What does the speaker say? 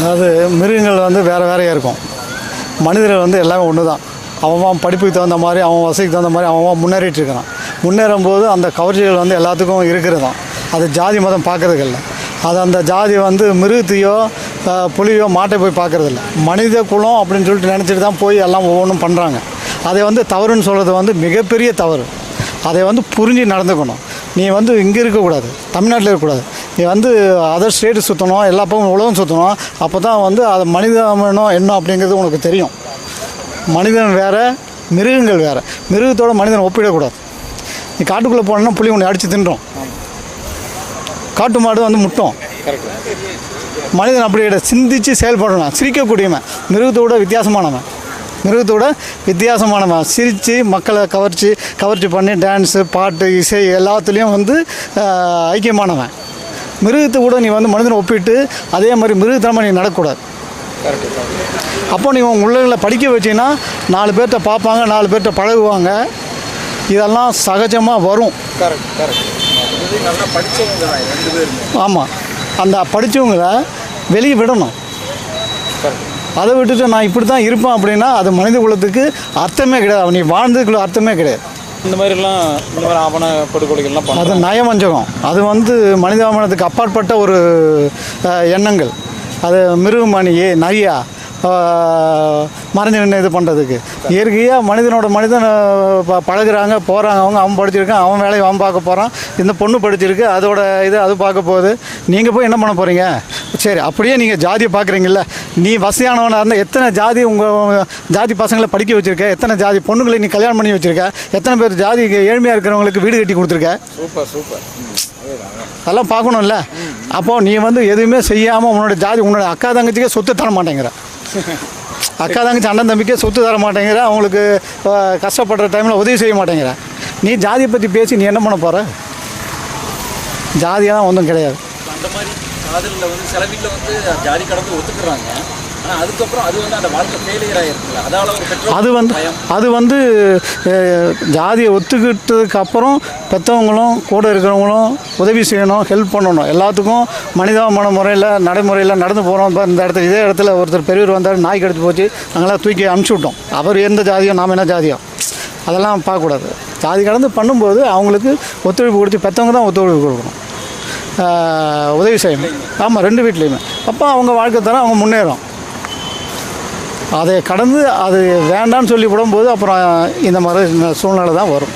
அதாவது மிருகங்கள் வந்து வேறு வேறையாக இருக்கும். மனிதர்கள் வந்து எல்லாமே ஒன்று தான் அவன் அவன் படிப்புக்கு தகுந்த மாதிரி அவன் வசதிக்கு தகுந்த மாதிரி அவன் முன்னேறிட்டு இருக்கிறான் முன்னேறும் போது அந்த கவர்ச்சிகள் வந்து எல்லாத்துக்கும் இருக்கிறது தான் அது ஜாதி மதம் பார்க்கறதுக்கு இல்லை அது அந்த ஜாதி வந்து மிருகத்தையோ புலியோ மாட்டை போய் பார்க்கறதில்ல. மனித குலம் அப்படின்னு சொல்லிட்டு நினச்சிட்டு தான் போய் எல்லாம் ஒவ்வொன்றும் பண்ணுறாங்க அதை வந்து தவறுன்னு சொல்கிறது வந்து மிகப்பெரிய தவறு. அதை வந்து புரிஞ்சு நடந்துக்கணும். நீ வந்து இங்கே இருக்கக்கூடாது. தமிழ்நாட்டில் இருக்கக்கூடாது. நீ வந்து அதர் ஸ்டேட்டு சுற்றணும் எல்லா பக்கம் உலகம் சுற்றணும் அப்போ தான் வந்து அது மனிதனம் என்ன அப்படிங்கிறது உனக்கு தெரியும். மனிதன் வேறு மிருகங்கள் வேறு. மிருகத்தோட மனிதனை ஒப்பிடக்கூடாது. நீ காட்டுக்குள்ளே போனோன்னா புளி உன்னை அடித்து தின்றோம். காட்டு மாடு வந்து முட்டும். மனிதன் அப்படி சிந்தித்து செயல்படணும். சிரிக்கக்கூடியவன். மிருகத்தோட வித்தியாசமானவன். மிருகத்தோட வித்தியாசமானவன். சிரித்து மக்களை கவர்ச்சி கவர்ச்சி பண்ணி டான்ஸு பாட்டு இசை எல்லாத்துலேயும் வந்து ஐக்கியமானவன். மிருகத்தை கூட நீ வந்து மனிதனை ஒப்பிட்டு அதே மாதிரி மிருகத்தனமாக நீ நடக்கக்கூடாது அப்போ நீ உன் உள்ளங்களை படிக்க வச்சீங்கன்னா நாலு பேர்கிட்ட பார்ப்பாங்க நாலு பேர்கிட்ட பழகுவாங்க. இதெல்லாம் சகஜமாக வரும். ஆமாம் அந்த படித்தவங்கள வெளியே விடணும். அதை விட்டுட்டு நான் இப்படி தான் இருப்பேன் அப்படின்னா அது மனித குலத்துக்கு அர்த்தமே கிடையாது. நீ வாழ்ந்ததுக்குள்ள அர்த்தமே கிடையாது. இந்த மாதிரிலாம் இந்த மாதிரி ஆவண படுகொலைகள்லாம் அது நயவஞ்சகம். அது வந்து மனிதாபனத்துக்கு அப்பாற்பட்ட ஒரு எண்ணங்கள். அது மிருகமணி நரியா மறைஞ்சு நின்று இது பண்ணுறதுக்கு இயற்கையாக மனிதனோட மனிதன் ப- பழகுறாங்க போகிறாங்க அவங்க அவன் படிச்சிருக்கான் அவன் வேலையை அவன் பார்க்க போகிறான் இந்த பொண்ணு படிச்சிருக்கு அதோட இது அது பார்க்க போகுது. நீங்கள் போய் என்ன பண்ண போகிறீங்க சரி அப்படியே நீங்கள் ஜாதியை பார்க்குறீங்கல்ல நீ வசதியானவனாக இருந்தால் எத்தனை ஜாதி உங்கள் ஜாதி பசங்களை படிக்க வச்சுருக்க? எத்தனை ஜாதி பொண்ணுங்களை நீ கல்யாணம் பண்ணி வச்சுருக்க? எத்தனை பேர் ஜாதி ஏழ்மையாக இருக்கிறவங்களுக்கு வீடு கட்டி கொடுத்துருக்க? Super super. அதெல்லாம் பார்க்கணும்ல. அப்போது நீ வந்து எதுவுமே செய்யாமல் உன்னோட ஜாதி உன்னோட அக்கா தங்கச்சிக்கே சொத்து தர மாட்டேங்கிற. அக்கா தங்கச்சி அண்ணன் தம்பிக்கே சொத்து தர மாட்டேங்கிற. அவங்களுக்கு கஷ்டப்படுற டைமில் உதவி செய்ய மாட்டேங்கிற. நீ ஜாதியை பற்றி பேசி நீ என்ன பண்ண போகிற ஜாதியெல்லாம் ஒன்றும் கிடையாது. அந்த மாதிரி காதலில் வந்து சில வீட்டில் வந்து ஜாதி கடந்து ஒத்துக்குறாங்க. ஆனால் அதுக்கப்புறம் அது வந்து அந்த வாழ்க்கை ஃபெயிலியர் ஆகிருக்குல்ல அதால் ஒரு பெற்றோர் அது வந்து அது வந்து ஜாதியை ஒத்துக்கிட்டதுக்கு அப்புறம் பெற்றவங்களும் கூட இருக்கிறவங்களும் உதவி செய்யணும் ஹெல்ப் பண்ணணும். எல்லாத்துக்கும் மனிதாபமான முறையில் நடைமுறையில் நடந்து போகிறோம் இப்போ இந்த இடத்துல இதே இடத்துல ஒருத்தர் பெரியவர் வந்தார் நாய் கடிச்சு போச்சு நாங்களாம் தூக்கி அனுப்பிச்சி விட்டோம். அவர் எந்த ஜாதியோ நாம் என்ன ஜாதியோ. அதெல்லாம் பார்க்கக்கூடாது. ஜாதி கடந்து பண்ணும்போது அவங்களுக்கு ஒத்துழைப்பு கொடுத்து பெற்றவங்க தான் ஒத்துழைப்பு கொடுக்கணும். உதவி செய்யணும் ஆமாம் ரெண்டு வீட்லேயுமே. அப்போ அவங்க வாழ்க்கை தரம் அவங்க முன்னேறும். அதை கடந்து அது வேண்டாம்னு சொல்லி விடும்போது அப்புறம் இந்த மாதிரி சூழ்நிலை தான் வரும்.